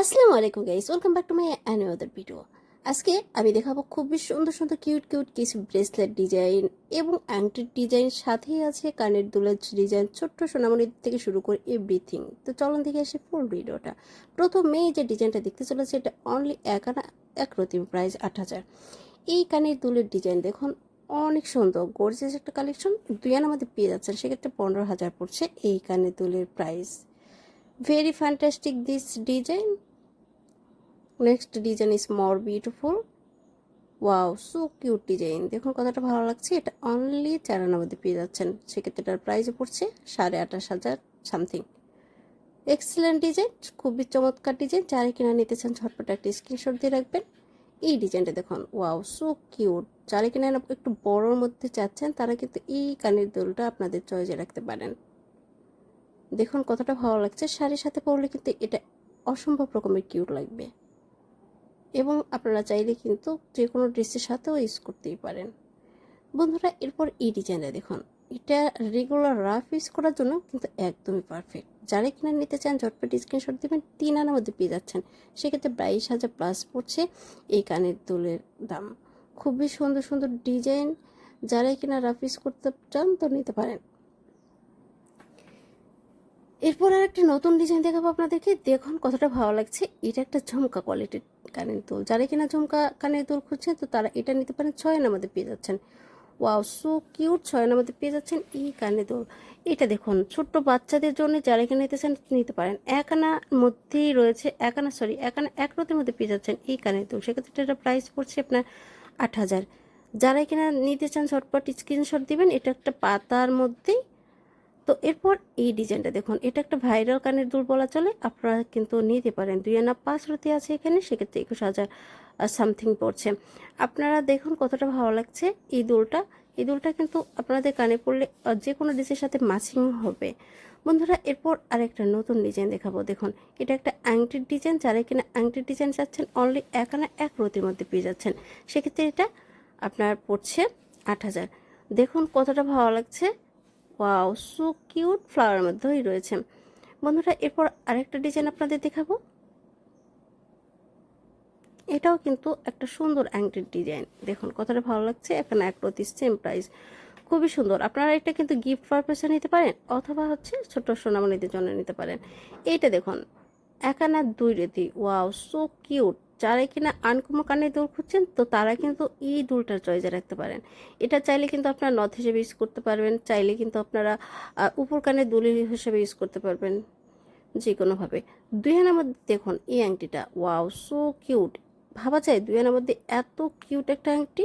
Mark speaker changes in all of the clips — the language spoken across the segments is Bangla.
Speaker 1: আসসালামু আলাইকুম guys, welcome back to my another video আজকে আমি দেখাবো খুবই সুন্দর সুন্দর কিউট কিউট কিছু ব্রেসলেট ডিজাইন এবং আংটির ডিজাইন সাথেই আছে কানের দুলের ডিজাইন ছোট্ট সোনামণির থেকে শুরু করে এভরিথিং তো চলুন দেখে আসি ফুল ভিডিওটা প্রথমে যে ডিজাইনটা দেখতে চলেছে, এটা অনলি এক আনা এক রতিম প্রাইস আট হাজার। এই কানের দুলের ডিজাইন দেখুন, অনেক সুন্দর গর্জিয়াস একটা কালেকশন দুই আনা মধ্যে পেয়ে যাচ্ছেন, সেক্ষেত্রে পনেরো হাজার পড়ছে এই কানের দুলের price very fantastic this design next design is more beautiful wow so cute design দেখুন কতটা ভালো লাগছে। এটা অনলি চার আনার মধ্যে পেয়ে যাচ্ছেন। সেক্ষেত্রে এটার প্রাইসও পড়ছে সাড়ে আঠাশ হাজার সামথিং এক্সেলেন্ট ডিজাইন খুবই চমৎকার ডিজাইন যারা কিনা নিতে চান, ঝটপট একটা স্ক্রিনশট দিয়ে রাখবেন। এই ডিজাইনটা দেখুন ওয়াও সো কিউট যারা কিনা একটু বড়োর মধ্যে চাচ্ছেন, তারা কিন্তু এই কানের দোলটা আপনাদের চয়েসে রাখতে পারেন। দেখুন কতটা ভালো লাগছে। শাড়ির সাথে পরলে কিন্তু এটা অসম্ভব রকমের কিউট লাগবে। এবং আপনারা চাইলে কিন্তু যে কোনো ড্রেসের সাথেও ইউজ করতেই পারেন। বন্ধুরা, এরপর এই ডিজাইনটা দেখুন। এটা রেগুলার রাফ ইউজ করার জন্য কিন্তু একদমই পারফেক্ট যারা কিনা নিতে চান, ঝটপট স্ক্রিনশট দেবেন, তিন আনার মধ্যে পেয়ে যাচ্ছেন। সেক্ষেত্রে বাইশ হাজার প্লাস পড়ছে এই কানের দুলের দাম। খুবই সুন্দর সুন্দর ডিজাইন। যারা কিনা রাফ ইউজ করতে চান তো নিতে পারেন। এরপর আর একটা নতুন ডিজাইন দেখাবো আপনাদেরকে। দেখুন কতটা ভালো লাগছে। এটা একটা ঝুমকা কোয়ালিটির কানের দুল। যারা কিনা ঝুমকা কানের দুল খুঁজছেন, তো তারা এটা নিতে পারেন, ছয় মধ্যে পেয়ে যাচ্ছেন। ওয়াও সো কিউট ছয় মধ্যে পেয়ে যাচ্ছেন এই কানের দুল। এটা দেখুন, ছোট্ট বাচ্চাদের জন্য যারা কিনা নিতে চান নিতে পারেন। এক আনার মধ্যেই রয়েছে এক আনা সরি এক আনা এক রতের মধ্যে পেয়ে যাচ্ছেন এই কানের দুল। সেক্ষেত্রে এটা প্রাইস পড়ছে আপনার আট হাজার। যারা কিনা নিতে চান ঝটপট স্ক্রিনশট দিবেন। এটা একটা পাতার মধ্যেই তো এরপর এই ডিজাইনটা দেখুন, এটা একটা ভাইরাল কানের দুল বলা চলে, আপনারা কিন্তু নিতে পারেন। দুই আনা পাঁচ রতি আছে এখানে, সেক্ষেত্রে একুশ হাজার সামথিং পড়ছে। আপনারা দেখুন কতটা ভালো লাগছে এই দুলটা। এই দুলটা কিন্তু আপনাদের কানে পড়লে যে কোনো ডিসের সাথে ম্যাচিং হবে। বন্ধুরা, এরপর আরেকটা নতুন ডিজাইন দেখাবো। দেখুন, এটা একটা আংটির ডিজাইন, যারা কিনা আংটির ডিজাইন চাচ্ছেন অনলি এক আনা এক রতির মধ্যে পেয়ে যাচ্ছেন। সেক্ষেত্রে এটা আপনার পড়ছে আট হাজার। দেখুন কতটা ভালো লাগছে। ওয়াও সো কিউট ফ্লাওয়ার মধ্যেই রয়েছে। বন্ধুরা, এরপর আরেকটা ডিজাইন আপনাদের দেখাবো। এটাও কিন্তু একটা সুন্দর অ্যাংটির ডিজাইন দেখুন, কতটা ভালো লাগছে। এখানে এক প্রতি সেম প্রাইস খুবই সুন্দর। আপনারা এটা কিন্তু গিফট পারপাসে নিতে পারেন, অথবা হচ্ছে ছোট সোনামণিদের জন্য নিতে পারেন। এইটা দেখুন একানা দুই রেতি। ওয়াও সো কিউট যারা কিনা আনকমো কানে দুল খুঁজছেন, তো তারা কিন্তু এই দুলটার চয়েসে রাখতে পারেন। এটা চাইলে কিন্তু আপনারা নথ হিসেবে ইউজ করতে পারবেন, চাইলে কিন্তু আপনারা উপর কানে দুলি হিসেবে ইউজ করতে পারবেন যে কোনোভাবে দুই আনার মধ্যে দেখুন, এই আংটিটা ওয়াও সো কিউট ভাবা যায়, দুই মধ্যে এত কিউট একটা আংটি,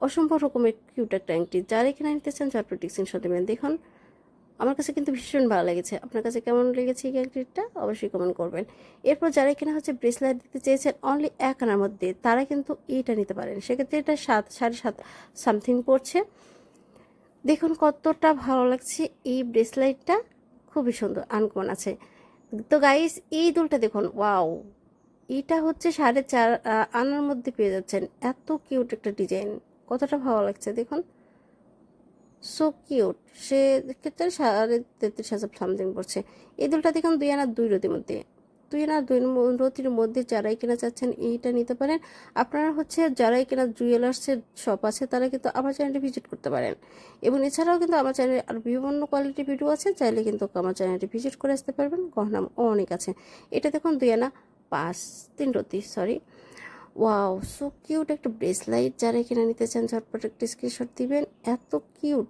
Speaker 1: অসম্ভব রকমের কিউট একটা আংটি। যারা এখানে নিতে চান ঝটপট স্ক্রিনশট দেবেন, দেখুন আমার কাছে কিন্তু ভীষণ ভালো লেগেছে। আপনার কাছে কেমন লেগেছে এই আংটিটা অবশ্যই কমেন্ট করবেন। এরপর যারা এখানে হচ্ছে ব্রেসলেট দিতে চেয়েছেন অনলি এক আনার মধ্যে, তারা কিন্তু এইটা নিতে পারেন। সেক্ষেত্রে এটা সাত, সাড়ে সাত সামথিং পড়ছে। দেখুন কতটা ভালো লাগছে এই ব্রেসলাইটটা খুবই সুন্দর আনকমন আছে। তো গাইস এই দুলটা দেখুন ওয়াও এটা হচ্ছে সাড়ে চার আনার মধ্যে পেয়ে যাচ্ছেন। এত কিউট একটা ডিজাইন কতটা ভালো লাগছে, দেখুন। সো কিউট সে ক্ষেত্রে সাড়ে তেত্রিশ হাজার সামথিং পড়ছে। এই দুলটা দেখুন, দুই আনার দুই রতির মধ্যে। দুই আনার দুই রতির মধ্যে যারাই কেনা চাচ্ছেন এইটা নিতে পারেন। আপনারা হচ্ছে যারাই কেনা জুয়েলার্সের শপ আছে, তারা কিন্তু আমার চ্যানেলটি ভিজিট করতে পারেন। এবং এছাড়াও কিন্তু আমার চ্যানেলে আর বিভিন্ন কোয়ালিটির ভিডিও আছে, চাইলে কিন্তু আমার চ্যানেলটি ভিজিট করে আসতে পারবেন। গহনা অনেক আছে। এটা দেখুন, দুই আনা পাঁচ, তিন রতি সরি ওয়াও সো কিউট একটা ব্রেসলাইট যারা কিনে নিতে চান, ঝটপট একটা স্ক্রিনশট দিবেন। এত কিউট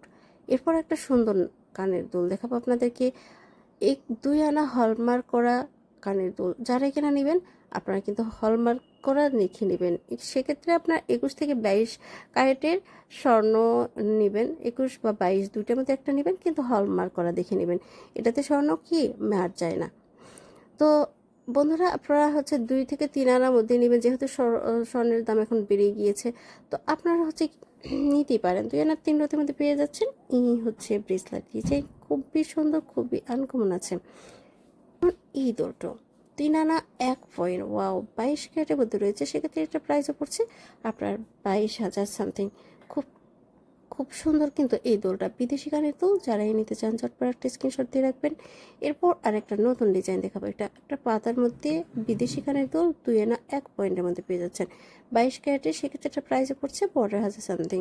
Speaker 1: এরপর একটা সুন্দর কানের দুল। দেখাবো আপনাদেরকে। এক, দুই আনা হলমার্ক করা কানের দুল। যারা কিনা নেবেন, আপনারা কিন্তু হলমার্ক করা লিখে নেবেন। সেক্ষেত্রে আপনার একুশ থেকে বাইশ কারেটের স্বর্ণ নেবেন। একুশ বা বাইশ দুইটার মধ্যে একটা নেবেন, কিন্তু হলমার্ক করা দেখে নেবেন। এটাতে স্বর্ণ কি? মার যায় না। তো বন্ধুরা, আপনারা হচ্ছে দুই থেকে তিন আনার মধ্যে নেবেন, যেহেতু স্বর- স্বর্ণের দাম এখন বেড়ে গিয়েছে। তো আপনারা হচ্ছে নিতেই পারেন। দুই আনার তিন রতির মধ্যে পেয়ে যাচ্ছেন এই হচ্ছে ব্রেসলেট ডিজাইন খুবই সুন্দর, খুবই আনকমন আছে। এই দুটো তিন আনা, এক পয়েন্ট ওয়াও বাইশ ক্যারেটের মধ্যে রয়েছে। সেক্ষেত্রে এটা প্রাইসও পড়ছে আপনার বাইশ হাজার সামথিং খুব খুব সুন্দর কিন্তু এই দোলটা বিদেশি গানের দোল, যারা নিতে চান, চটপট একটা স্ক্রিনশট দিয়ে রাখবেন। এরপর আরেকটা নতুন ডিজাইন দেখাবো। এটা একটা পাতার মধ্যে বিদেশি গানের দোল দুই আনা এক পয়েন্টের মধ্যে পেয়ে যাচ্ছেন। বাইশ ক্যারেটে সেক্ষেত্রে একটা প্রাইসে পড়ছে পনেরো হাজার সামথিং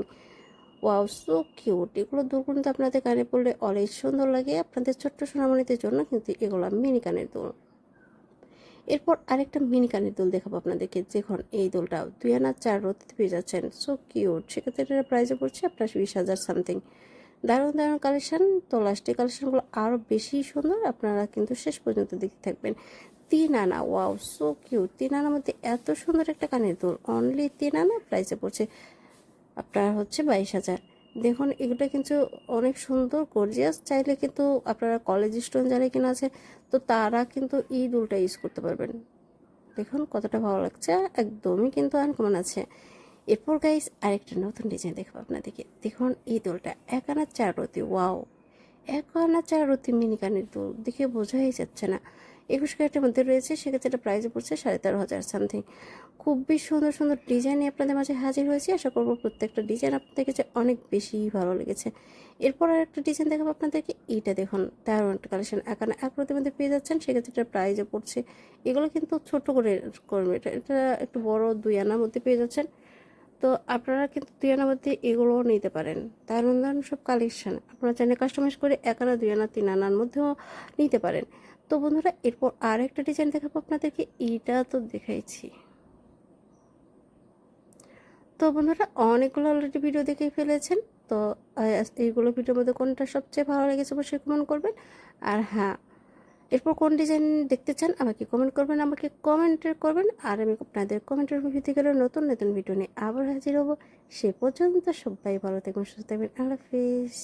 Speaker 1: ওয়াও সো কিউট এগুলো দোল আপনাদের কানে পড়লে অনেক সুন্দর লাগে। আপনাদের ছোট্ট সোনামণিদের জন্য কিন্তু এগুলো মিনি কানের দোল। এরপর আরেকটা মিনি কানের দোল দেখাবো আপনাদেরকে। যখন এই দোলটা দুই আনা চার রতিতে পেয়ে যাচ্ছেন। সো কিউট সেক্ষেত্রে এটা প্রাইসে পড়ছে আপনার বিশ হাজার সামথিং দারুণ দারুণ কালেকশান তো লাস্টে কালেকশনগুলো আরও বেশি সুন্দর। আপনারা কিন্তু শেষ পর্যন্ত দেখতে থাকবেন। তিন আনা। ওয়াও সো কিউট তিন আনার মধ্যে এত সুন্দর একটা কানের দোল। অনলি তিন আনা প্রাইসে পড়ছে। আপনার হচ্ছে বাইশ হাজার। দেখুন, এগুলো কিন্তু অনেক সুন্দর গর্জিয়াস চাইলে কিন্তু আপনারা কলেজ স্টুডেন্ট যারা কিনা আছে, তো তারা কিন্তু এই দুলটা ইউজ করতে পারবেন। দেখুন, কতটা ভালো লাগছে। একদমই কিন্তু আনকমন আছে। এরপর গাইস আরেকটা নতুন ডিজাইন দেখব আপনাদেরকে। দেখুন এই দোলটা এক আনা চার রতি ওয়াও এক আনা চার রতি মিনি কানের দোল। দেখে বোঝাই যাচ্ছে না। একুশ ক্যারেটের মধ্যে রয়েছে, সেক্ষেত্রে এটা প্রাইসে পড়ছে সাড়ে তেরো হাজার সামথিং খুবই সুন্দর সুন্দর ডিজাইন আপনাদের মাঝে হাজির হয়েছি। আশা করব প্রত্যেকটা ডিজাইন আপনাদের কাছে অনেক বেশি ভালো লেগেছে। এরপর আর একটা ডিজাইন দেখাবো আপনাদেরকে, এইটা দেখুন দারুণ একটা কালেকশন এক রতির মধ্যে পেয়ে যাচ্ছেন, সেক্ষেত্রে এটা প্রাইজে পড়ছে। এগুলো কিন্তু ছোট করে করবে, এটা এটা একটু বড় দুই আনার মধ্যে পেয়ে যাচ্ছেন। তো আপনারা কিন্তু দুই আনার মধ্যে এগুলোও নিতে পারেন। দারুণ সব কালেকশন আপনারা চাইলে কাস্টমাইজ করে এক আনা, দুই আনা, তিন আনার মধ্যেও নিতে পারেন। তো বন্ধুরা, এরপর আর একটা ডিজাইন দেখাবো আপনাদেরকে। এইটা তো দেখাইছি। তো বন্ধুরা, অনেকগুলো অলরেডি ভিডিও দেখে ফেলেছেন। তো এইগুলো ভিডিওর মধ্যে কোনটা সবচেয়ে ভালো লেগেছে অবশ্যই কমেন্ট করবেন। আর হ্যাঁ এরপর কোন ডিজাইন দেখতে চান, আমাকে কমেন্ট করবেন, আমাকে কমেন্টের করবেন। আর আমি আপনাদের কমেন্টের ভিত্তি করে নতুন নতুন ভিডিও নিয়ে আবার হাজির হব। সে পর্যন্ত সবাই ভালো থাকবেন, সুস্থ থাকবেন। আল্লাহ হাফিজ।